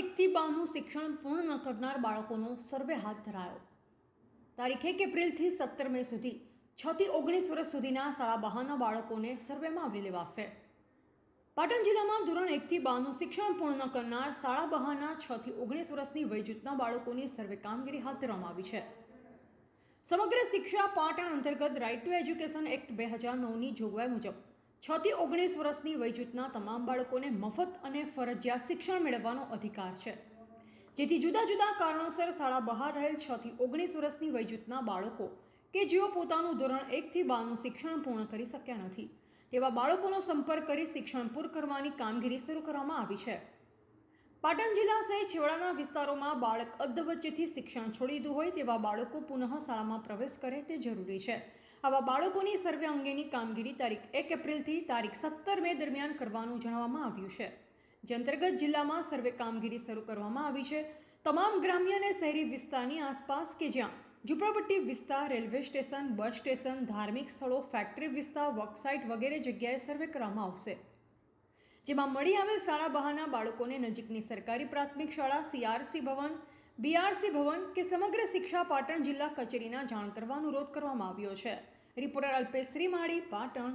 એકથી બારનું શિક્ષણ પૂર્ણ ન કરનાર બાળકોનો સર્વે હાથ ધરાયો. તારીખ એક એપ્રિલથી સત્તર મે સુધી છથી ઓગણીસ વર્ષ સુધીના શાળા બહારના બાળકોને સર્વેમાં આવરી લેવાશે. પાટણ જિલ્લામાં ધોરણ એકથી બારનું શિક્ષણ પૂર્ણ કરનાર શાળા બહારના છથી ઓગણીસ વર્ષની વયજૂથના બાળકોની સર્વે કામગીરી હાથ ધરવામાં આવી છે. સમગ્ર શિક્ષા પાટણ અંતર્ગત રાઇટ ટુ એજ્યુકેશન એક્ટ બે હજાર નવની જોગવાઈ મુજબ છથી ઓગણીસ વર્ષની વયજૂથના તમામ બાળકોને મફત અને ફરજિયાત શિક્ષણ મેળવવાનો અધિકાર છે. જેથી જુદા જુદા કારણોસર શાળા બહાર રહેલ છથી ઓગણીસ વર્ષની વયજૂથના બાળકો કે જેઓ પોતાનું ધોરણ એકથી બારનું શિક્ષણ પૂર્ણ કરી શક્યા નથી, તેવા બાળકોનો સંપર્ક કરી શિક્ષણ પૂર કરવાની કામગીરી શરૂ કરવામાં આવી છે. પાટણ જિલ્લા સહિત છેવાડાના વિસ્તારોમાં બાળક અધ વચ્ચેથી શિક્ષણ છોડી દીધું હોય તેવા બાળકો પુનઃ શાળામાં પ્રવેશ કરે તે જરૂરી છે. આવા બાળકોની સર્વે અંગેની કામગીરી તારીખ એક એપ્રિલથી તારીખ સત્તર મે દરમિયાન કરવાનું જણાવવામાં આવ્યું છે. જે અંતર્ગત જિલ્લામાં સર્વે કામગીરી શરૂ કરવામાં આવી છે. તમામ ગ્રામ્ય અને શહેરી વિસ્તારની આસપાસ કે જ્યાં ઝૂંપડપટ્ટી વિસ્તાર, રેલવે સ્ટેશન, બસ સ્ટેશન, ધાર્મિક સ્થળો, ફેક્ટરી વિસ્તાર, વર્કસાઇટ વગેરે જગ્યાએ સર્વે કરવામાં આવશે. જેમાં મળી આવેલ શાળા બહારના બાળકોને નજીકની સરકારી પ્રાથમિક શાળા સીઆરસી ભવન બીઆરસી ભવન કે સમગ્ર શિક્ષા પાટણ જિલ્લા કચેરીના જાણ કરવા અનુરોધ કરવામાં આવ્યો છે. રિપોર્ટર અલ્પેશ શ્રીમાળી, પાટણ.